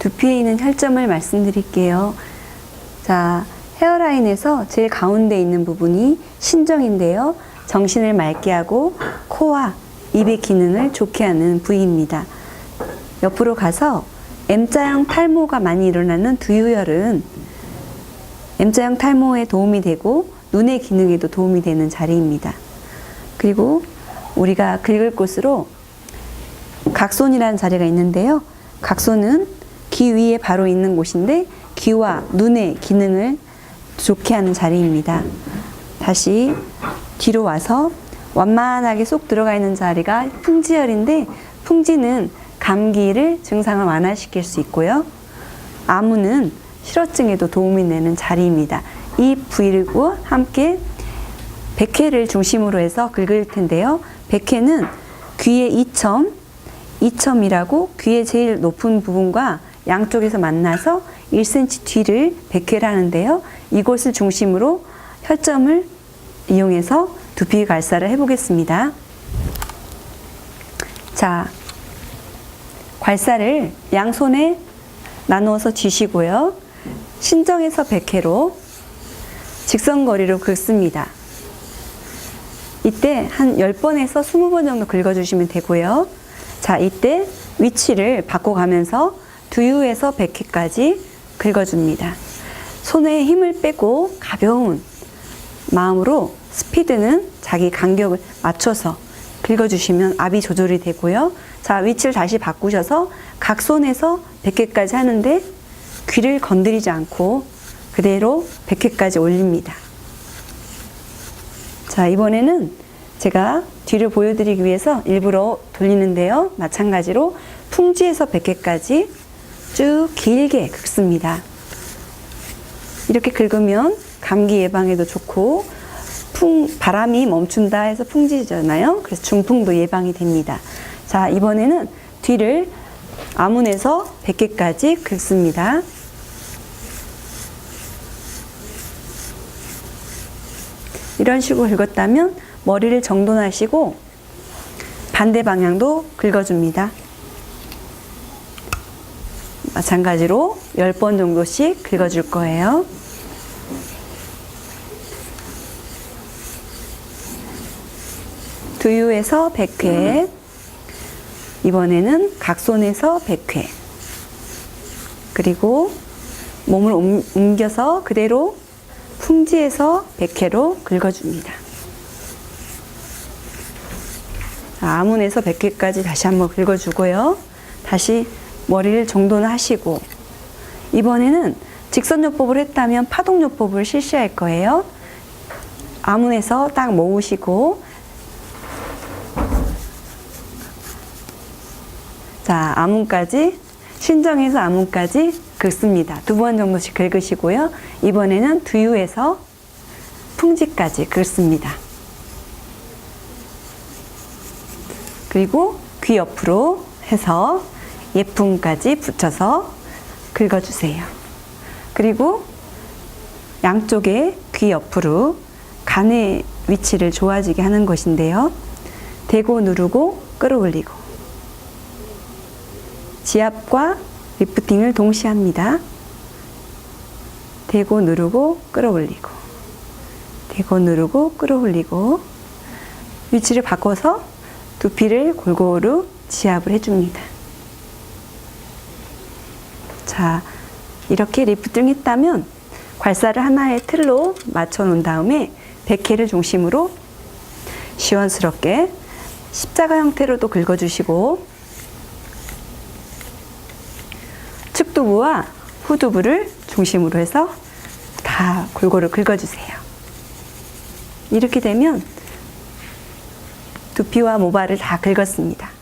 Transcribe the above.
두피에 있는 혈점을 말씀드릴게요. 자, 헤어라인에서 제일 가운데 있는 부분이 신정인데요. 정신을 맑게 하고 코와 입의 기능을 좋게 하는 부위입니다. 옆으로 가서 M자형 탈모가 많이 일어나는 두유혈은 M자형 탈모에 도움이 되고 눈의 기능에도 도움이 되는 자리입니다. 그리고 우리가 긁을 곳으로 각손이라는 자리가 있는데요. 각손은 귀 위에 바로 있는 곳인데 귀와 눈의 기능을 좋게 하는 자리입니다. 다시 뒤로 와서 완만하게 쏙 들어가 있는 자리가 풍지혈인데 풍지는 감기를 증상을 완화시킬 수 있고요. 아무는 실어증에도 도움이 되는 자리입니다. 이 부위와 함께 백회를 중심으로 해서 긁을 텐데요. 백회는 귀의 이점, 이점이라고 귀의 제일 높은 부분과 양쪽에서 만나서 1cm 뒤를 백회를 하는데요. 이곳을 중심으로 혈점을 이용해서 두피 갈사를 해보겠습니다. 자, 괄사를 양손에 나누어서 쥐시고요. 신정에서 백회로 직선거리로 긁습니다. 이때 한 10번에서 20번 정도 긁어주시면 되고요. 자, 이때 위치를 바꿔가면서 두유에서 백회까지 긁어줍니다. 손에 힘을 빼고 가벼운 마음으로 스피드는 자기 간격을 맞춰서 긁어주시면 압이 조절이 되고요. 자, 위치를 다시 바꾸셔서 각 손에서 100개까지 하는데 귀를 건드리지 않고 그대로 100개까지 올립니다. 자, 이번에는 제가 뒤를 보여드리기 위해서 일부러 돌리는데요. 마찬가지로 풍지에서 100개까지 쭉 길게 긁습니다. 이렇게 긁으면 감기 예방에도 좋고 풍, 바람이 멈춘다 해서 풍지잖아요. 그래서 중풍도 예방이 됩니다. 자, 이번에는 뒤를 아문에서 100개까지 긁습니다. 이런 식으로 긁었다면 머리를 정돈하시고 반대 방향도 긁어줍니다. 마찬가지로 10번 정도씩 긁어줄 거예요. 두유에서 100회, 이번에는 각손에서 100회, 그리고 몸을 옮- 옮겨서 그대로 풍지에서 100회로 긁어줍니다. 자, 아문에서 100회까지 다시 한번 긁어주고요. 다시 머리를 정돈하시고 이번에는 직선요법을 했다면 파동요법을 실시할 거예요. 아문에서 딱 모으시고 자, 아문까지 신정에서 아문까지 긁습니다. 두 번 정도씩 긁으시고요. 이번에는 두유에서 풍지까지 긁습니다. 그리고 귀 옆으로 해서 예쁨까지 붙여서 긁어주세요. 그리고 양쪽에 귀 옆으로 간의 위치를 좋아지게 하는 것인데요. 대고 누르고 끌어올리고 지압과 리프팅을 동시에 합니다. 대고 누르고 끌어올리고 대고 누르고 끌어올리고 위치를 바꿔서 두피를 골고루 지압을 해줍니다. 자, 이렇게 리프팅 했다면 괄사를 하나의 틀로 맞춰 놓은 다음에 백회를 중심으로 시원스럽게 십자가 형태로도 긁어주시고 측두부와 후두부를 중심으로 해서 다 골고루 긁어주세요. 이렇게 되면 두피와 모발을 다 긁었습니다.